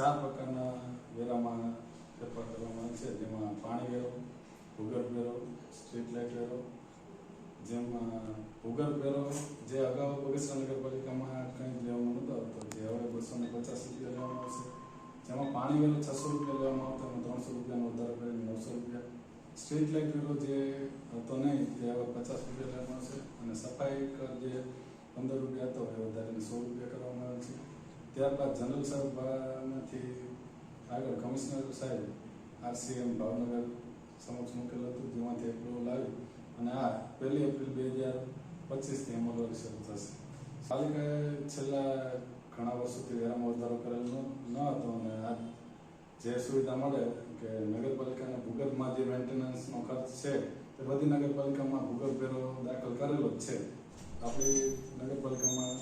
ચાર પ્રકારના વેરામાં ફેરફાર કરવામાં આવે છે. જેમાં પાણી વેરો, ભૂગર્ભ વેરો, સ્ટ્રીટ લાઇટ વેરો, જેમાં ભૂગર્ભ વેરો, જે અગાઉ બગસરા નગરપાલિકામાં કંઈ લેવામાં નહોતો આવતો, જે હવે બસો ને પચાસ રૂપિયા લેવામાં આવશે. જેમાં પાણી વેરો છસો રૂપિયા લેવામાં આવતો એમાં ત્રણસો રૂપિયાનો વધારો કરીને નવસો રૂપિયા. સ્ટ્રીટ લાઇટ વેરો જે હતો નહીં, તે હવે પચાસ રૂપિયા લેવામાં આવશે. અને સફાઈ કર જે પંદર રૂપિયા હતો એ વધારીને સો રૂપિયા કરવામાં આવે છે. ત્યારબાદ જનરલ સાહેબમાંથી આગળ કમિશનર સાહેબ, આરસીએમ ભાવનગર સમક્ષ મૂકેલું હતું, જેમાંથી એપ્રુવલ લાવી અને આ પહેલી એપ્રિલ બે હજાર પચીસથી અમલવારી શરૂ થશે. પાલિકાએ છેલ્લા ઘણા વર્ષોથી વેરામાં વધારો કરેલો ન હતો અને આ જે સુવિધા મળે કે નગરપાલિકાને ભૂગર્ભમાં જે મેન્ટેનન્સનો ખર્ચ છે, તે બધી નગરપાલિકામાં ભૂગર્ભ વેરો દાખલ કરેલો જ છે. આપણી નગરપાલિકામાં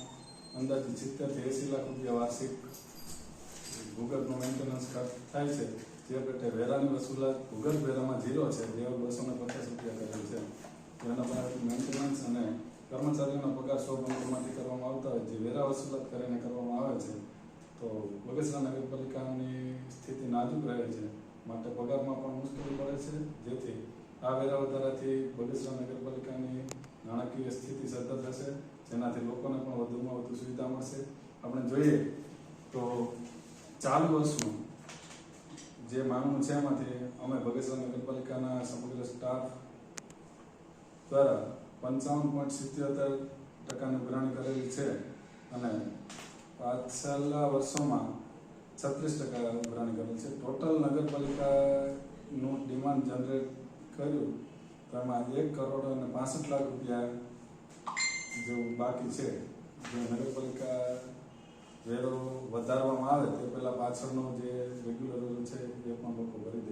અંદાજે સિત્તેરથી એંસી લાખ રૂપિયા વાર્ષિક ભૂગર્ભનો મેન્ટેનન્સ ખર્ચ થાય છે જે પેટે વેરાની વસૂલાત ભૂગર્ભ વેરામાં ઝીરો છે જે બસો ને પચાસ રૂપિયા કરેલ છે જેના પાસેથી મેન્ટેનન્સ અને કર્મચારીઓના પગાર સો બંધમાંથી કરવામાં આવતા હોય જે વેરા વસૂલાત કરીને કરવામાં આવે છે તો બગસરા નગરપાલિકાની સ્થિતિ નાજુક રહે છે માટે પગારમાં પણ મુશ્કેલી પડે છે જેથી આ વેરા વધારાથી બગસરા નગરપાલિકાની નાણાકીય સ્થિતિ સતત થશે જેનાથી લોકોને પણ વધુમાં વધુ સુવિધા મળશે. આપણે જોઈએ તો ચાલુ વર્ષનું જે માંગણું છે એમાંથી અમે બગસરા નગરપાલિકાના સમગ્ર સ્ટાફ દ્વારા પંચાવન પોઈન્ટ સિત્યોતેર ટકાની ઉઘરાણી કરેલી છે અને પાછલા વર્ષોમાં છત્રીસ ટકા ઉઘરાણી કરેલી છે. ટોટલ નગરપાલિકાનું ડિમાન્ડ જનરેટ કર્યું. તો એમાં એક કરોડ અને પાસઠ લાખ રૂપિયા જેવું બાકી છે, જે નગરપાલિકા વેરો વધારવામાં આવે તે પહેલાં પાછળનો જે રેગ્યુલર છે, એ પણ લોકો ભરી